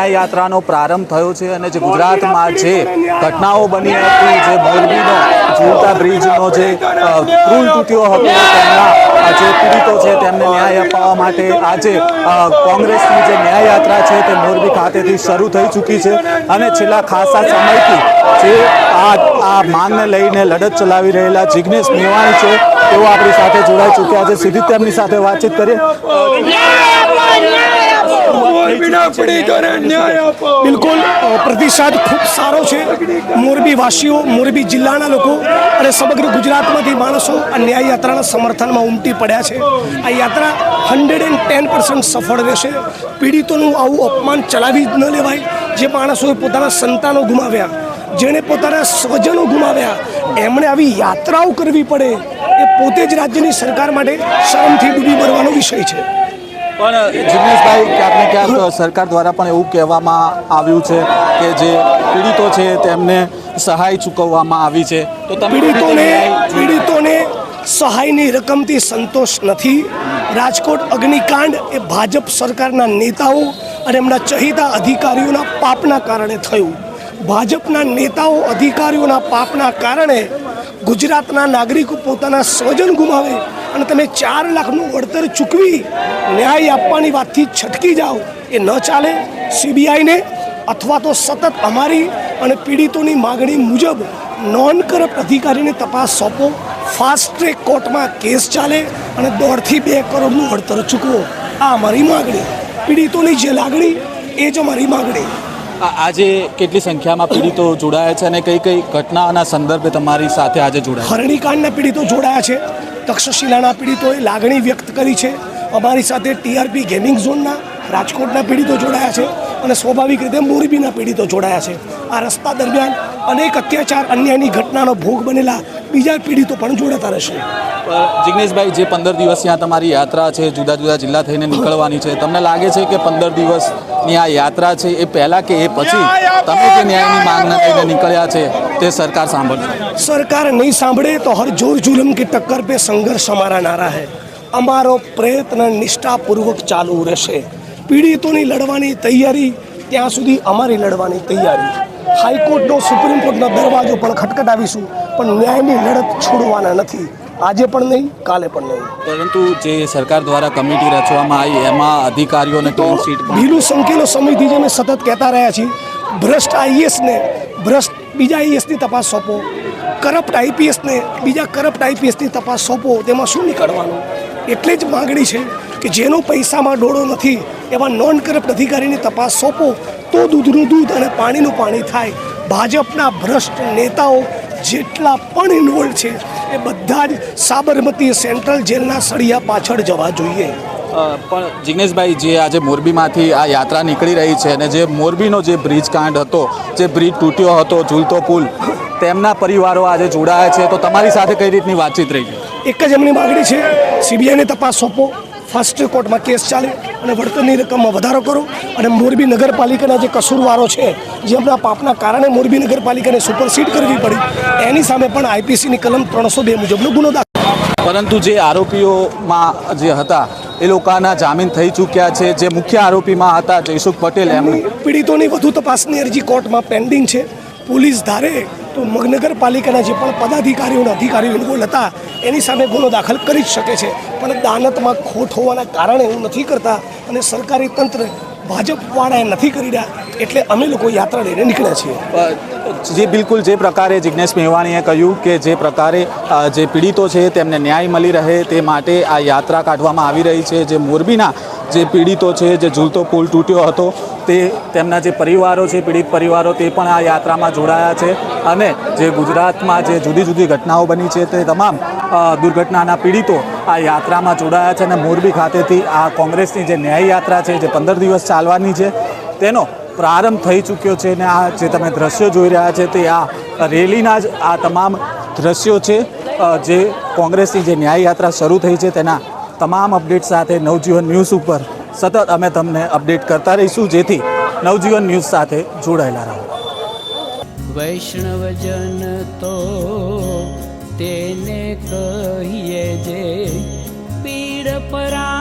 ન્યાય યાત્રાનો પ્રારંભ થયો છે અને જે ગુજરાતમાં જે ઘટનાઓ બની હતી, જે મોરબીનો ઝૂલતા બ્રિજનો જે પુલ તૂટ્યો હતો, તેમના જે પીડિતો છે તેમને ન્યાય અપાવવા માટે આજે કોંગ્રેસની જે ન્યાય યાત્રા છે તે મોરબી ખાતેથી શરૂ થઈ ચૂકી છે. અને છેલ્લા ખાસા સમયથી જે આ આ માંગને લઈને લડત ચલાવી રહેલા જિગ્નેશ મેવાણી છે, તેઓ આપણી સાથે જોડાઈ ચૂક્યા છે. સીધી તેમની સાથે વાતચીત કરીએ. બિલકુલ. પ્રતિસાદ ખૂબ સારો છે. મોરબી વાસીઓ, મોરબી જિલ્લાના લોકો અને સમગ્ર ગુજરાતમાંથી માણસો આ ન્યાય યાત્રાના સમર્થનમાં ઉમટી પડ્યા છે. આ યાત્રા હંડ્રેડ એન્ડ ટેન પર્સન્ટ સફળ રહેશે. પીડિતોનું આવું અપમાન ચલાવી જ ન લેવાય. જે માણસોએ પોતાના સંતાનો ગુમાવ્યા, જેણે પોતાના સ્વજનો ગુમાવ્યા, એમણે આવી યાત્રાઓ કરવી પડે. એ પોતે જ રાજ્યની સરકાર માટે શરમથી ડૂબી મરવાનો વિષય છે. પણ જિગ્નેશભાઈ, ક્યાંક ને ક્યાંક સરકાર દ્વારા પણ એવું કહેવામાં આવ્યું છે કે જે પીડિતો છે તેમને સહાય ચૂકવવામાં આવી છે. તો પીડિતોને પીડિતોને સહાયની રકમથી સંતોષ નથી. રાજકોટ અગ્નિકાંડ એ ભાજપ સરકારના નેતાઓ અને એમના ચહિતા અધિકારીઓના પાપના કારણે થયું. ભાજપના નેતાઓ, અધિકારીઓના પાપના કારણે ગુજરાતના નાગરિકો પોતાના સ્વજન ગુમાવે અને તમે ચાર લાખનું વળતર ચૂકવી ન્યાય આપવાની વાતથી છટકી જાઓ. એ ન ચાલે. સીબીઆઈને અથવા તો સતત અમારી અને પીડિતોની માગણી મુજબ નોન કરપ્ટ અધિકારીને તપાસ સોંપો. ફાસ્ટ ટ્રેક કોર્ટમાં કેસ ચાલે અને દોઢથી બે કરોડનું વળતર ચૂકવો. આ અમારી માગણી. પીડિતોની જે લાગણી એ જ અમારી માગણી. આ- આજે કેટલી સંખ્યામાં પીડિતો જોડાયા છે અને કઈ કઈ ઘટનાના સંદર્ભે તમારી સાથે આજે જોડાયા હરણીકાંડના પીડિતો જોડાયા છે. તક્ષશિલાના પીડિતોએ લાગણી વ્યક્ત કરી છે. અમારી સાથે ટીઆરપી ગેમિંગ ઝોનના, રાજકોટના પીડિતો જોડાયા છે અને સ્વાભાવિક રીતે મોરબીના પીડિતો જોડાયા છે. આ રસ્તા દરમિયાન અનેક અત્યાચાર, અન્યાયની ઘટનાનો ભોગ બનેલા બીજા પીડિતો પણ જોડાતા રહેશે. જિગ્નેશભાઈ જે પંદર દિવસ ત્યાં તમારી યાત્રા છે જુદા જુદા જિલ્લા થઈને નીકળવાની છે તમને લાગે છે કે પંદર દિવસની આ યાત્રા છે એ પહેલાં કે એ પછી? તમે જે ન્યાયની માંગને લઈને નીકળ્યા છે તે સરકાર સાંભળશે. સરકાર નહીં સાંભળે તો હર જોર જુલમ કે ટક્કર પે સંઘર્ષ અમારા નારા હે. અમારો પ્રયત્ન નિષ્ઠાપૂર્વક ચાલુ રહેશે. પીડિતોની લડવાની તૈયારી ત્યાં સુધી અમારી લડવાની તૈયારી. હાઈકોર્ટનો સુપ્રીમ કોર્ટનો દરવાજો પણ ખટખટાવીશું પણ ન્યાયની લડત છોડવાના નથી. આજે પણ નહીં કાલે પણ નહીં. પરંતુ જે સરકાર દ્વારા કમિટી રચવામાં આવી એમાં અધિકારીઓને તો ભીલું સંકેલો સમયથી જે અમે સતત કહેતા રહ્યા છીએ ભ્રષ્ટ આઈએસને ભ્રષ્ટ બીજા આઈએસની તપાસ સોંપો કરપ્ટ આઈપીએસને બીજા કરપ્ટ આઈપીએસની તપાસ સોંપો તેમાં શું નીકળવાનું? એટલે જ માગણી છે કે જેનો પૈસામાં ડોળો નથી એવા નોન કરપ્ટ અધિકારીની તપાસ સોંપો તો દૂધનું દૂધ અને પાણીનું પાણી થાય. ભાજપના ભ્રષ્ટ નેતાઓ જેટલા પણ ઇન્વોલ્વ છે એ બધા જ સાબરમતી સેન્ટ્રલ જેલના સળિયા પાછળ જવા જોઈએ. પણ જિગ્નેશભાઈ જે આજે મોરબીમાંથી આ યાત્રા નીકળી રહી છે અને જે મોરબીનો જે બ્રિજ કાંડ હતો જે બ્રિજ તૂટ્યો હતો ઝૂલતો પુલ તેમના પરિવારો આજે જોડાયા છે. તો તમારી સાથે કઈ રીતની વાતચીત રહી? એક જ એમની માગણી છે સીબીઆઈને તપાસ સોંપો. ફાસ્ટ કોર્ટમાં કેસ ચાલે અને વળતરની રકમમાં વધારો કરો અને મોરબી નગરપાલિકાના જે કસૂરવારો છે જે એમના પાપના કારણે મોરબી નગરપાલિકાને સુપરસીડ કરવી પડી એની સામે પણ આઈપીસીની કલમ ત્રણસો બે મુજબનો ગુનો દાખલ. પરંતુ જે આરોપીઓમાં જે હતા એ લોકોના જામીન થઈ ચૂક્યા છે. જે મુખ્ય આરોપીમાં હતા જયસુખ પટેલ એમની પીડિતોની વધુ તપાસની અરજી કોર્ટમાં પેન્ડિંગ છે. પોલીસ ધારે નગરપાલિકાના જે પણ પદાધિકારીઓ અધિકારીઓ ઇન્વોલ્વ હતા, એની સામે ગુનો દાખલ કરી જ શકે છે. પણ દાનતમાં ખોટ હોવાના કારણે એવું નથી કરતા અને સરકારી તંત્ર ભાજપવાળાએ નથી કરી રહ્યા, એટલે અમે લોકો યાત્રા લઈને નીકળ્યા છીએ. જે બિલકુલ જે પ્રકારે જિજ્ઞેશ મેવાણીએ કહ્યું કે જે પ્રકારે જે પીડિતો છે તેમને ન્યાય મળી રહે તે માટે આ યાત્રા કાઢવામાં આવી રહી છે. જે મોરબીના જે પીડિતો છે, જે ઝૂલતો પુલ તૂટ્યો હતો, તે તેમના જે પરિવારો છે, પીડિત પરિવારો, તે પણ આ યાત્રામાં જોડાયા છે. અને જે ગુજરાતમાં જે જુદી જુદી ઘટનાઓ બની છે, તે તમામ દુર્ઘટનાના પીડિતો આ યાત્રામાં જોડાયા છે અને મોરબી ખાતેથી આ કોંગ્રેસની જે ન્યાય યાત્રા છે, જે પંદર દિવસ ચાલવાની છે, તેનો પ્રારંભ થઈ ચૂક્યો છે અને આ જે તમે દ્રશ્યો જોઈ રહ્યા છે, તે આ રેલીના જ આ તમામ દ્રશ્યો છે જે કોંગ્રેસની જે ન્યાય યાત્રા શરૂ થઈ છે, તેના તમામ અપડેટ સાથે નવજીવન ન્યૂઝ ઉપર સતત અમે તમને અપડેટ કરતા રહીશું. જેથી નવજીવન ન્યૂઝ સાથે જોડાયેલા રહો. વૈષ્ણવજન તો તેને કહીએ જે પીડ પરા